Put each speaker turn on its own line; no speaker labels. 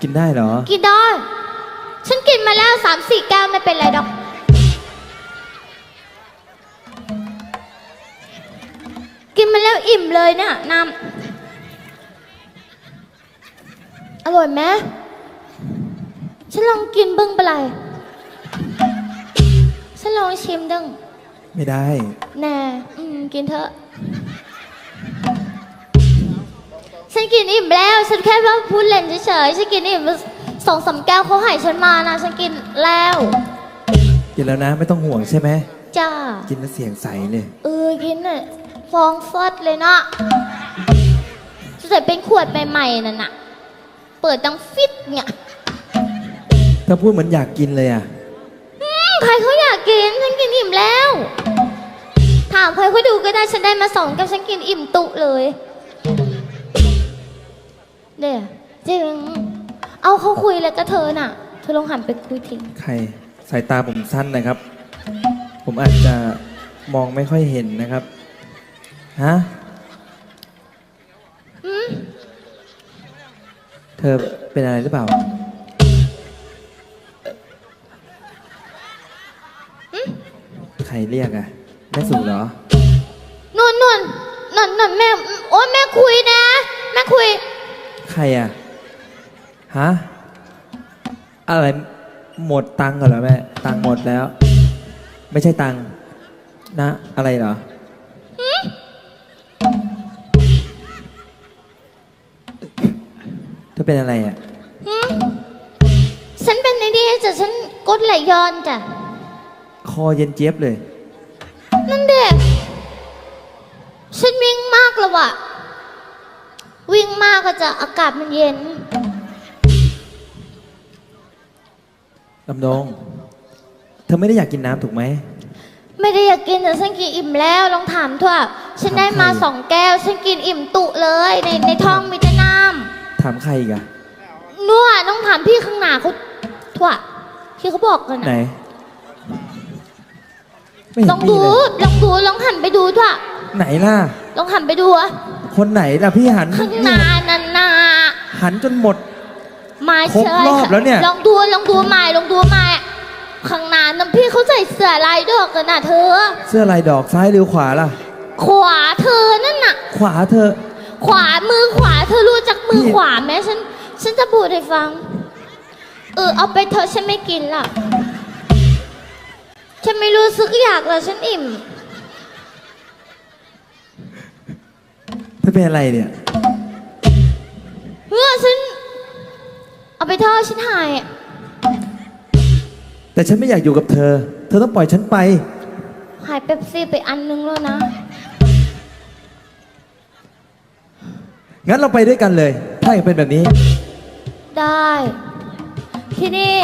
กินได้เหรอ
กินได้ ฉันกินมาแล้วสามสี่แก้วไม่เป็นไรดอก กินมาแล้วอิ่มเลยเนี่ยน้ำอร่อยไหมฉันลองกินเบิ้งไปเลยฉันลองชิมดึง
ไม่ได้
แน่อืมกินเถอะ ฉันกินอิ่มแล้ว ฉันแค่ว่าพูดเล่นเฉยๆ ฉันกินอิ่มสองสามแก้วเขาให้ฉันมานะ ฉันกินแล้ว
กินแล้วนะ ไม่ต้องห่วงใช่ไหม
จ้า
กินแล้วเสียงใสเลย
เออ กินน่ะฟองฟอดเลยเนาะจะใส่เป็นขวดใหม่ๆนั่นน่ะ เปิดดังฟิตเนี่ย
ถ้าพูดเหมือนอยากกินเลยอะ
อืมใครเขาอยากกิน ฉันกินอิ่มแล้ว ถามใครเขาดูก็ได้ ฉันได้มาสองแก้วฉันกินอิ่มตุเลย เดี๋ยวจริง เอาเขาคุยแล้วก็เธอน่ะ เธอลองหันไปคุยทิ้ง
ใครสายตาผมสั้นนะครับ ผมอาจจะมองไม่ค่อยเห็นนะครับ ฮะ
อืม
เธอเป็นอะไรหรือเปล่า ใครเรียกอะแม่สู่เหรอ
นุ่นนุ่นนุ่นนุ่นแม่ โอ้ยแม่คุยนะ แม่คุย
ใค รอะฮะอะไรหมดตังค์เหรอแม่ตังค์หมดแล้ว ไม่ใช่ตังค์นะ อะไรเหรอเธอเป็นอะไรอะ
ฉันเป็นไอ้นี่จ้ะฉันกดไหลย้อนจ้ะ
คอเย็นเจี๊ยบเลย
นั่นเด็กฉันวิ่งมากแล้วอะวิ่ งมากก็จะอากาศมันเย็น
ลำดง เธอไม่ได้อยากกินน้ำถูกไหม
ไม่ได้อยากกินแต่ฉันกินอิ่มแล้วลองถามทั่วฉันได้มา
ถามใคร
สองแก้ว ฉันกินอิ่มตุเลย ในในท้องมีแต่น้
ถามใครอีกอะำ
นัวต้องถามพี่ข้างหน้าเขาทั่วที่เขาบอกกัน
ไหน
นะ
ไม่เห็
ล
น
อง
มี
ดู
เลย
ลองดูลองหันไปดูทั่ว
ไหนล่ะ
ลองหันไปดูอะ
คนไหนล่ะพี่หัน
ข้างหน้านั่นน่ะ
หันจนหมด
ไมา
ครบ
เชย
รอบแล้วเนี่ย
ลองดูลองดูใหม่ลองดูใหม่ข้างหน้าน้ำพี่เขาใส่เสื้อลายดอกกันน่ะเธอ
เสื้อลายดอกซ้ายหรือขวาล่ะ
ขวาเธอนั่นน่ะ
ขวาเธอ
ขวามือขวาเธอรู้จักมือ
พี่
ขวาไหมฉัน ฉันจะพูดให้ฟัง เออเอาไปเธอะฉันไม่กินละฉันไม่รู้สึกอยากแล้วฉันอิ่ม
เธอเป็นอะไรเนี่ย
เฮ้อฉัน เอาไปเธอะฉันหายอะ
แต่ฉันไม่อยากอยู่กับเธอ เธอต้องปล่อยฉันไป
หายเป๊ปซี่ไปอันนึงแล้วนะ
งั้นเราไปด้วยกันเลย ถ้าอย่างเป็นแบบนี้
ได้ ที่นี่